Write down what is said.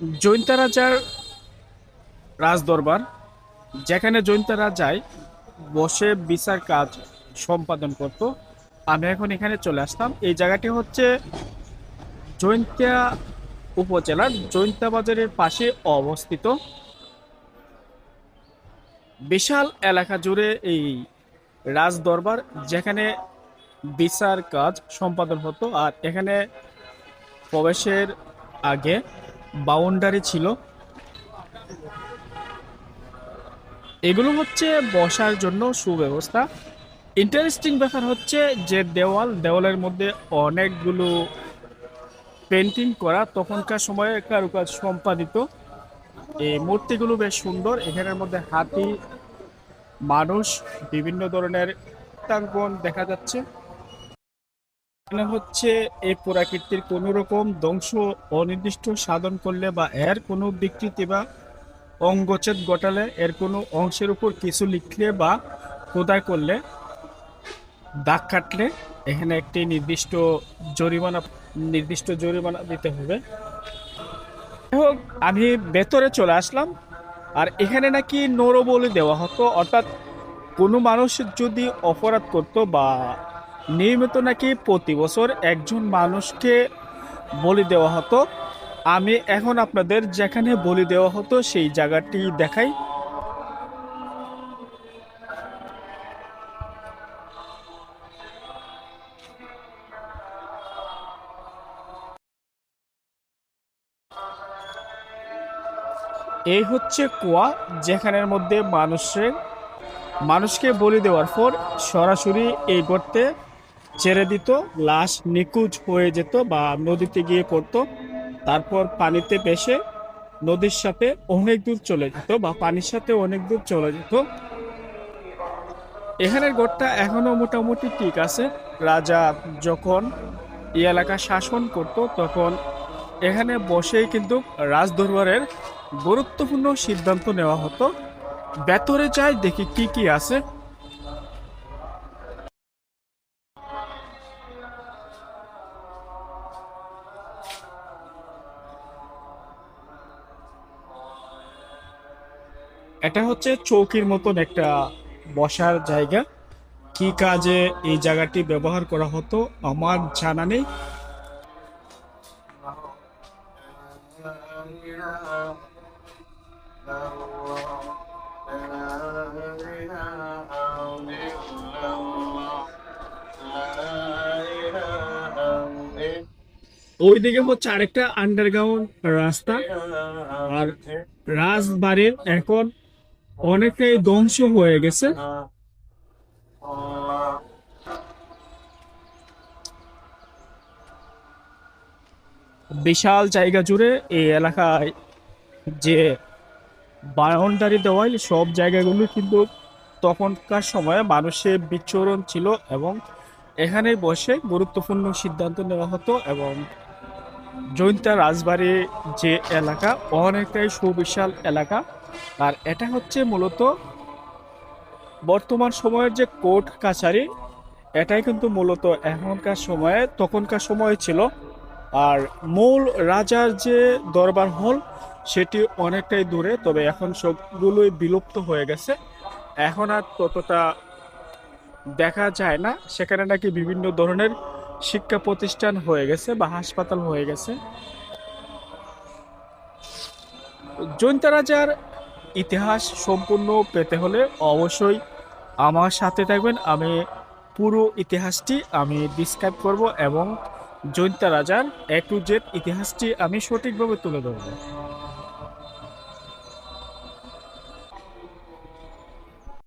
জৈন্তা রাজার রাজদরবার, যেখানে জৈন্তারা যায় বসে বিচার কাজ সম্পাদন করত। আমি এখন এখানে চলে আসলাম। এই জায়গাটি হচ্ছে জৈন্তা উপজেলার জৈন্তা বাজারের পাশে অবস্থিত। বিশাল এলাকা জুড়ে এই রাজদরবার, যেখানে বিচার কাজ সম্পাদন হতো। আর এখানে প্রবেশের আগে বাউন্ডারি ছিল। এগুলো হচ্ছে বসার জন্য সুব্যবস্থা। ইন্টারেস্টিং ব্যাপার হচ্ছে যে দেওয়াল, দেওয়ালের মধ্যে অনেকগুলো পেন্টিং করা তখনকার সময়ে কারুকাজ সম্পাদিত। এই মূর্তিগুলো বেশ সুন্দর। এখানের মধ্যে হাতি, মানুষ, বিভিন্ন ধরনের দেখা যাচ্ছে। এখানে হচ্ছে, এই পুরাকীর্তির কোনো রকম ধ্বংস অনির্দিষ্ট সাধন করলে বা এর কোনো বিকৃতি বা অঙ্গচ্ছেদ ঘটালে এর কোনো অংশের উপর কিছু লিখলে বা খোদাই করলে দাগ কাটলে এখানে একটি নির্দিষ্ট জরিমানা নির্দিষ্ট জরিমানা দিতে হবে। হোক, আমি ভেতরে চলে আসলাম। আর এখানে নাকি নরবলি দেওয়া হতো, অর্থাৎ কোনো মানুষ যদি অপরাধ করতো বা নিয়মিত নাকি প্রতি বছর একজন মানুষকে বলি দেওয়া হতো। আমি এখন আপনাদের যেখানে বলি দেওয়া হতো সেই জায়গাটি দেখাই। এই হচ্ছে কুয়া, যেখানের মধ্যে মানুষের মানুষকে বলি দেওয়ার পর সরাসরি এই গর্তে ছেড়ে দিত, লাশ নিখোঁজ হয়ে যেত বা নদীতে গিয়ে পড়তো। তারপর পানিতে ভেসে নদীর সাথে অনেক দূর চলে যেত বা পানির সাথে অনেক দূর চলে যেত। এখানের গড়টা এখনও মোটামুটি ঠিক আছে। রাজা যখন এই এলাকা শাসন করত, তখন এখানে বসেই কিন্তু রাজদরবারের গুরুত্বপূর্ণ সিদ্ধান্ত নেওয়া হতো। ভেতরে যাই দেখি কি কি আছে। এটা হচ্ছে চৌকির মতন একটা বসার জায়গা। কি কাজে এই জায়গাটি ব্যবহার করা হতো, আমার জানা নেই। ওইদিকে হচ্ছে আরেকটা আন্ডারগ্রাউন্ড রাস্তা। আর রাজবাড়ির এখন অনেকটাই ধ্বংস হয়ে গেছে। বিশাল জায়গা জুড়ে এই এলাকায় যে বাউন্ডারি দেওয়াল সব জায়গাগুলো কিন্তু তখনকার সময়ে মানুষের বিচরণ ছিল এবং এখানে বসে গুরুত্বপূর্ণ সিদ্ধান্ত নেওয়া হতো এবং জৈন্তা রাজবাড়ি যে এলাকা অনেকটাই সুবিশাল এলাকা। আর এটা হচ্ছে মূলত বর্তমান সময়ের যে কোর্ট কাছারি, এটাই কিন্তু মূলত এখনকার সময়ে, তখনকার সময়ে ছিল। আর মূল রাজার যে দরবার হল, সেটি অনেকটাই দূরে, তবে এখন সবগুলোই বিলুপ্ত হয়ে গেছে। এখন আর ততটা দেখা যায় না। সেখানে নাকি বিভিন্ন ধরনের শিক্ষা প্রতিষ্ঠান হয়ে গেছে বা হাসপাতাল হয়ে গেছে। জৈন্তা রাজার ইতিহাস সম্পূর্ণ পেতে হলে অবশ্যই আমার সাথে থাকবেন। আমি পুরো ইতিহাসটি আমি ডিসক্রাইব করব এবং জৈন্তা রাজার এ টু জেড ইতিহাসটি আমি সঠিকভাবে তুলে ধরব।